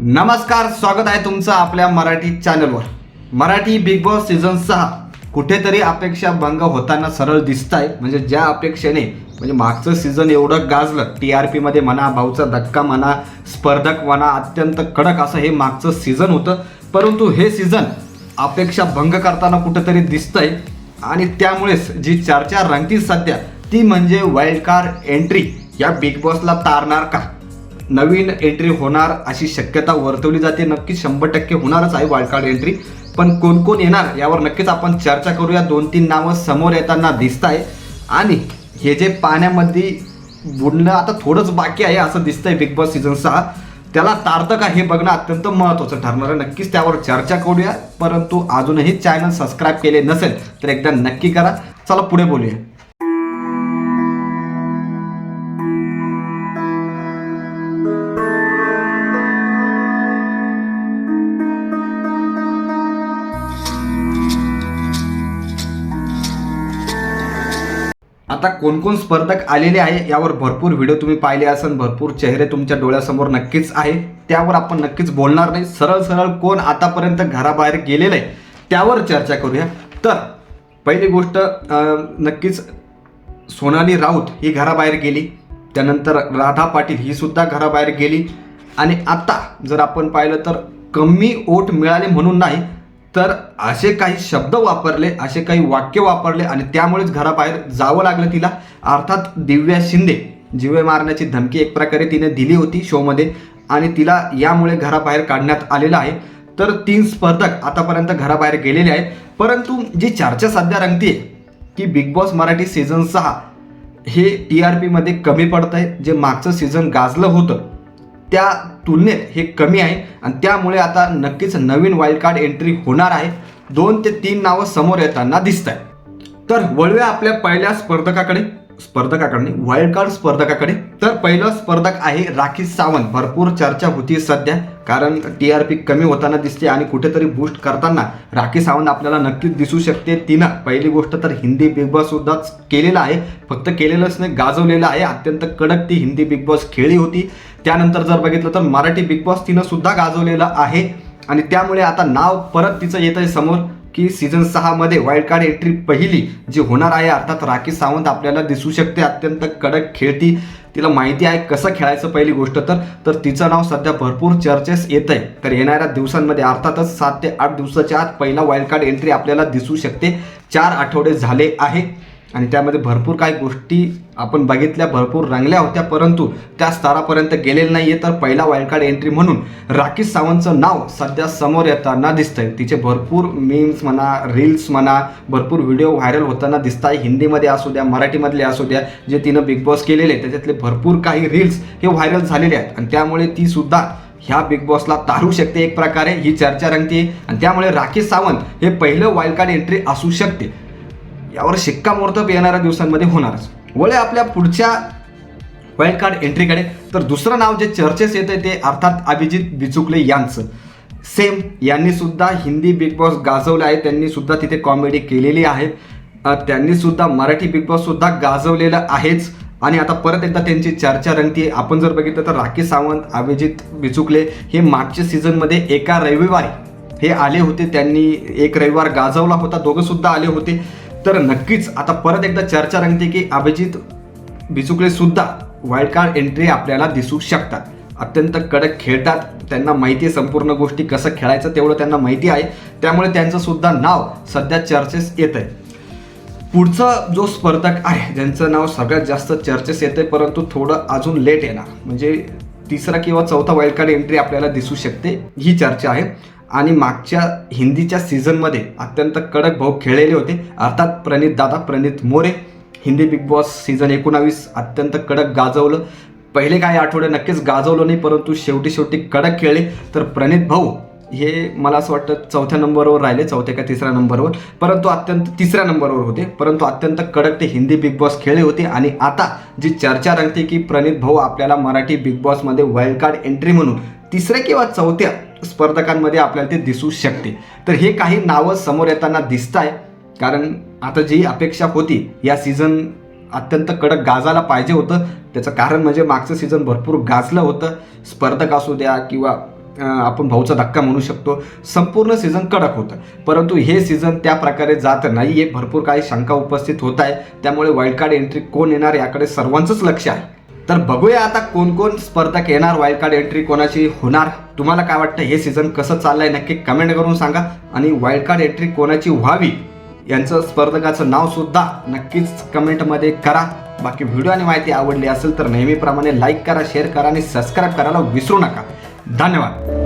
नमस्कार स्वागत आहे तुमचं आपल्या मराठी चॅनलवर. मराठी बिग बॉस सीझन सहा कुठेतरी अपेक्षा भंग होताना सरळ दिसत आहे म्हणजे ज्या अपेक्षेने म्हणजे मागचं सीझन एवढं गाजलं टी आर पीमध्ये म्हणा भाऊचा धक्का म्हणा स्पर्धक म्हणा अत्यंत कडक असं हे मागचं सीझन होतं. परंतु हे सीझन अपेक्षा भंग करताना कुठेतरी दिसतंय. आणि त्यामुळेच जी चर्चा रंगती सध्या ती म्हणजे वाईल्ड कार्ड एंट्री या बिग बॉसला तारणार का? नवीन एंट्री होणार अशी शक्यता वर्तवली जाते. नक्कीच शंभर टक्के होणारच आहे वाईल्ड कार्ड एंट्री पण कोण कोण येणार यावर नक्कीच आपण चर्चा करूया. दोन तीन नावं समोर येताना दिसत आहे आणि हे जे पाण्यामध्ये बुडणं आता थोडंच बाकी आहे असं दिसतंय बिग बॉस सीझन सहा. त्याला तारतं का हे बघणं अत्यंत महत्त्वाचं ठरणार आहे. नक्कीच त्यावर चर्चा करूया. परंतु अजूनही चॅनल सबस्क्राईब केले नसेल तर एकदा नक्की करा. चला पुढे बोलूया. आता कोणकोण स्पर्धक आलेले आहे यावर भरपूर व्हिडिओ तुम्ही पाहिले असाल भरपूर चेहरे तुमच्या डोळ्यासमोर नक्कीच आहे. त्यावर आपण नक्कीच बोलणार नाही. सरळ सरळ कोण आतापर्यंत घराबाहेर गेलेलं आहे त्यावर चर्चा करूया. तर पहिली गोष्ट नक्कीच सोनाली राऊत ही घराबाहेर गेली. त्यानंतर राधा पाटील ही सुद्धा घराबाहेर गेली. आणि आता जर आपण पाहिलं तर कमी ओट मिळाले म्हणून नाही तर असे काही शब्द वापरले असे काही वाक्य वापरले आणि त्यामुळेच घराबाहेर जावं लागलं तिला. अर्थात दिव्या शिंदे जीवे मारण्याची धमकी एक प्रकारे तिने दिली होती शोमध्ये आणि तिला यामुळे घराबाहेर काढण्यात आलेलं आहे. तर तीन स्पर्धक आतापर्यंत घराबाहेर गेलेले आहेत. परंतु जी चर्चा सध्या रंगते की बिग बॉस मराठी सीझन सहा हे टी आर पीमध्ये कमी पडत आहे जे मागचं सीझन गाजलं होतं त्या तुलनेत हे कमी आहे आणि त्यामुळे आता नक्कीच नवीन वाईल्ड कार्ड एंट्री होणार आहे. दोन ते तीन नावं समोर येताना दिसत आहे तर वळूया आपल्या पहिल्या स्पर्धकाकडे. स्पर्धकाकडे वाईल्ड कार्ड स्पर्धकाकडे. तर पहिलं स्पर्धक आहे राखी सावंत. भरपूर चर्चा होती सध्या कारण टी आर पी कमी होताना दिसते आणि कुठेतरी बूस्ट करताना राखी सावंत आपल्याला नक्कीच दिसू शकते. तिनं पहिली गोष्ट तर हिंदी बिग बॉस सुद्धाच केलेलं आहे. फक्त केलेलंच नाही गाजवलेलं आहे. अत्यंत कडक ती हिंदी बिग बॉस खेळली होती. त्यानंतर जर बघितलं तर मराठी बिग बॉस तिनं सुद्धा गाजवलेलं आहे. आणि त्यामुळे आता नाव परत तिचं येत आहे समोर की सीझन सहामध्ये वाईल्ड कार्ड एंट्री पहिली जी होणार आहे अर्थात राखी सावंत आपल्याला दिसू शकते अत्यंत कडक खेळती. तिला माहिती आहे कसं खेळायचं पहिली गोष्ट तर तर तिचं नाव सध्या भरपूर चर्चेस येत आहे. तर येणाऱ्या दिवसांमध्ये अर्थातच सात ते आठ दिवसाच्या आत पहिला वाईल्ड कार्ड एंट्री आपल्याला दिसू शकते. चार आठवडे झाले आहे. आणि त्यामध्ये भरपूर काही गोष्टी आपण बघितल्या भरपूर रंगल्या होत्या परंतु त्या स्तरापर्यंत गेलेलं आहे तर पहिला वाईल्डकार्ड एंट्री म्हणून राकेश सावंतचं नाव सध्या समोर येताना दिसतंय. तिचे भरपूर मीम्स म्हणा रील्स म्हणा भरपूर व्हिडिओ व्हायरल होताना दिसत आहे हिंदीमध्ये असू द्या मराठीमधले असू द्या जे तिनं बिग बॉस केलेले त्याच्यातले भरपूर काही रील्स हे व्हायरल झालेले आहेत. आणि त्यामुळे ती सुद्धा ह्या बिग बॉसला तारू शकते एक प्रकारे. ही चर्चा रंगते आणि त्यामुळे राकेश सावंत हे पहिलं वाईल्ड कार्ड एंट्री असू शकते. यावर शिक्कामोर्तब येणाऱ्या दिवसांमध्ये होणारच. वळे आपल्या पुढच्या वाईल्ड कार्ड एंट्रीकडे तर दुसरं नाव जे चर्चेस येते ते अर्थात अभिजित बिचुकले यांचं. सेम यांनी सुद्धा हिंदी बिग बॉस गाजवले आहे. त्यांनी सुद्धा तिथे कॉमेडी केलेली आहे. त्यांनी सुद्धा मराठी बिग बॉस सुद्धा गाजवलेलं आहेच. आणि आता परत एकदा त्यांची चर्चा रंगती आपण जर बघितलं तर राखी सावंत अभिजित बिचुकले हे मागच्या सीझनमध्ये एका रविवारी हे आले होते. त्यांनी एक रविवार गाजवला होता. दोघंसुद्धा आले होते. तर नक्कीच आता परत एकदा चर्चा रंगते की अभिजित बिचुकले सुद्धा वाईल्ड कार्ड एंट्री आपल्याला दिसू शकतात. अत्यंत कडक खेळतात. त्यांना माहिती आहे संपूर्ण गोष्टी कसं खेळायचं तेवढं त्यांना माहिती आहे. त्यामुळे त्यांचं सुद्धा नाव सध्या चर्चेस येत आहे पुढचा जो स्पर्धक आहे ज्यांचं नाव सगळ्यात जास्त चर्चेस येते परंतु थोडं अजून लेट येणार. म्हणजे तिसरा किंवा चौथा वाईल्ड कार्ड एंट्री आपल्याला दिसू शकते. ही चर्चा आहे. आणि मागच्या हिंदीच्या सीझनमध्ये अत्यंत कडक भाऊ खेळलेले होते. अर्थात प्रणित दादा Pranit More. Hindi big boss season एकोणावीस अत्यंत कडक गाजवलं. पहिले काही आठवडे नक्कीच गाजवलं नाही परंतु शेवटी शेवटी कडक खेळले. तर प्रणित भाऊ हे मला असं वाटतं चौथ्या नंबरवर राहिले चौथ्या का तिसऱ्या नंबरवर. परंतु अत्यंत तिसऱ्या नंबरवर होते. परंतु अत्यंत कडक ते हिंदी बिग बॉस खेळले होते. आणि आता जी चर्चा रंगते की प्रणित भाऊ आपल्याला मराठी बिग बॉसमध्ये वाईल्ड कार्ड एंट्री म्हणून तिसऱ्या किंवा चौथ्या स्पर्धकांमध्ये आपल्याला ते दिसू शकते. तर हे काही नावं समोर येताना दिसत आहे कारण आता जी अपेक्षा होती या सीझन अत्यंत कडक गाजायला पाहिजे होतं. त्याचं कारण म्हणजे मागचं सीझन भरपूर गाजलं होतं. स्पर्धक असू द्या किंवा आपण भाऊचा धक्का म्हणू शकतो संपूर्ण सीझन कडक होतं. परंतु हे सीझन त्या प्रकारे जात नाही आहे भरपूर काही शंका उपस्थित होत आहे. त्यामुळे वाईल्ड कार्ड एंट्री कोण येणार याकडे सर्वांचंच लक्ष आहे. तर बघूया आता कोण कोण स्पर्धक येणार वाईल्ड कार्ड एंट्री कोणाची होणार. तुम्हाला काय वाटतं हे सीझन कसं चाललंय नक्की कमेंट करून सांगा. आणि वाईल्ड कार्ड एंट्री कोणाची व्हावी यांचं स्पर्धकाचं नाव सुद्धा नक्कीच कमेंटमध्ये करा. बाकी व्हिडिओ आणि माहिती आवडली असेल तर नेहमीप्रमाणे लाईक करा शेअर करा आणि सबस्क्राईब करायला विसरू नका. धन्यवाद.